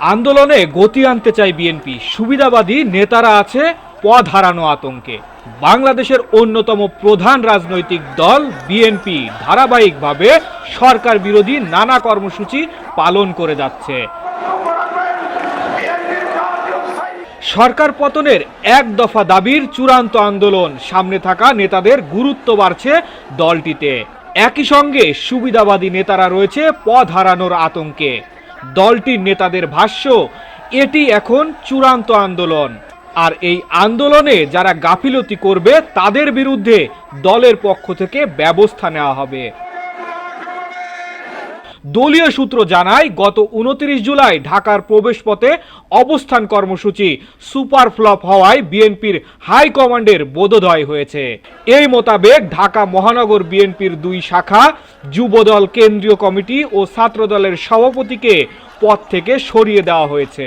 আন্দোলনে গতি আনতে চায় বিএনপি। সুবিধাবাদী নেতারা আছে, পথ হারানো আতঙ্কে। বাংলাদেশের অন্যতম প্রধান রাজনৈতিক দল বিএনপি। ধারাবাহিকভাবে সরকার বিরোধী নানা কর্মসূচি পালন করে যাচ্ছে। সরকার পতনের এক দফা দাবির চূড়ান্ত আন্দোলন। সামনে থাকা নেতাদের গুরুত্ব বাড়ছে দলটিতে। একই সঙ্গে সুবিধাবাদী নেতারা রয়েছে, পথ হারানোর আতঙ্কে। দলটির নেতাদের ভাষ্য, এটি এখন চূড়ান্ত আন্দোলন। আর এই আন্দোলনে যারা গাফিলতি করবে, তাদের বিরুদ্ধে দলের পক্ষ থেকে ব্যবস্থা নেওয়া হবে। দলীয় সূত্র জানায়, গত উনত্রিশ জুলাই ঢাকার প্রবেশপথে অবস্থান কর্মসূচি সুপার ফ্লপ হওয়ায় বিএনপির হাইকমান্ডের বোধোদয় হয়েছে। এই মোতাবেক ঢাকা মহানগর বিএনপির দুই শাখা, যুবদল কেন্দ্রীয় কমিটি ও ছাত্রদলের সভাপতিকে পদ থেকে সরিয়ে দেওয়া হয়েছে।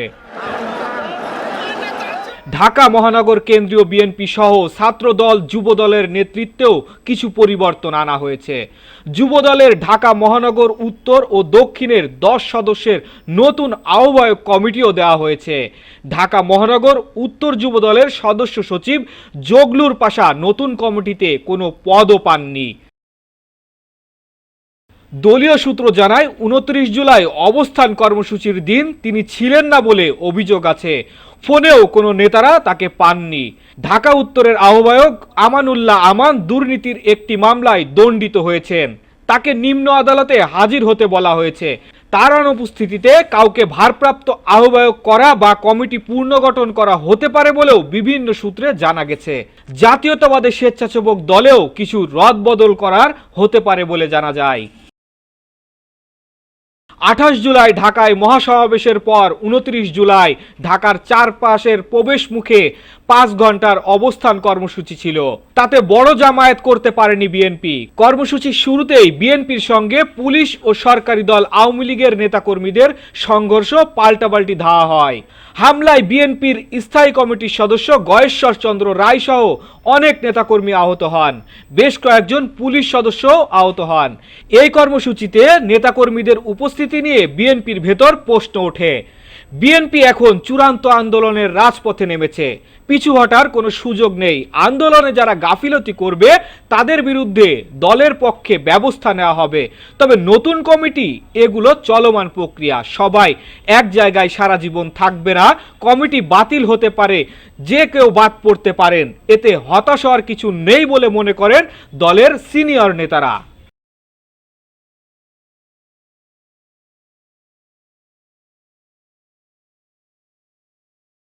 ঢাকা মহানগর কেন্দ্রীয় বিএনপি সহ ছাত্রদল, যুবদলের নেতৃত্বেও কিছু পরিবর্তন আনা হয়েছে। যুবদলের ঢাকা মহানগর উত্তর ও দক্ষিণের দশ সদস্যের নতুন আহ্বায়ক কমিটিও দেওয়া হয়েছে। ঢাকা মহানগর উত্তর যুবদলের সদস্য সচিব জগলুর পাশা নতুন কমিটিতে কোনো পদও পাননি। দলীয় সূত্র জানায়, উনত্রিশ জুলাই অবস্থান কর্মসূচির দিন তিনি ছিলেন না বলে অভিযোগ আছে। ফোনেও কোনো নেতারা তাকে পাননি। ঢাকা উত্তরের আহ্বায়ক আমানুল্লাহ আমান দুর্নীতির একটি মামলায় দণ্ডিত হয়েছেন। তাকে নিম্ন আদালতে হাজির হতে বলা হয়েছে। তার অনুপস্থিতিতে কাউকে ভারপ্রাপ্ত আহ্বায়ক করা বা কমিটি পুনর্গঠন করা হতে পারে বলেও বিভিন্ন সূত্রে জানা গেছে। জাতীয়তাবাদের স্বেচ্ছাসেবক দলেও কিছু রদবদল করার হতে পারে বলে জানা যায়। আঠাশ জুলাই ঢাকায় মহাসমাবেশের পর উনত্রিশ জুলাই ঢাকার চারপাশের প্রবেশ মুখে পাঁচ ঘণ্টার অবস্থান কর্মসূচি ছিল। তাতে বড় জামায়াত করতে পারেনি বিএনপি। কর্মসূচির শুরুতেই বিএনপির সঙ্গে পুলিশ ও সরকারি দল আওয়ামী লীগের নেতাকর্মীদের সংঘর্ষ পাল্টাপাল্টি ধাওয়া হয়। হামলায় বিএনপির স্থায়ী কমিটির সদস্য গয়েশ্বর চন্দ্র রায় সহ অনেক নেতাকর্মী আহত হন। বেশ কয়েকজন পুলিশ সদস্য আহত হন। এই কর্মসূচিতে নেতাকর্মীদের উপস্থিতি নিয়ে বিএনপির ভেতর প্রশ্ন ওঠে। বিএনপি এখন চূড়ান্ত আন্দোলনের রাজপথে নেমেছে। পিছু হটার কোনো সুযোগ নেই। আন্দোলনে যারা গাফিলতি করবে, তাদের বিরুদ্ধে দলের পক্ষে ব্যবস্থা নেওয়া হবে। তবে নতুন কমিটি, এগুলো চলমান প্রক্রিয়া। সবাই এক জায়গায় সারা জীবন থাকবে না। কমিটি বাতিল হতে পারে। যে কেউ বাদ পড়তে পারেন। এতে হতাশ হওয়ার কিছু নেই বলে মনে করেন দলের সিনিয়র নেতারা।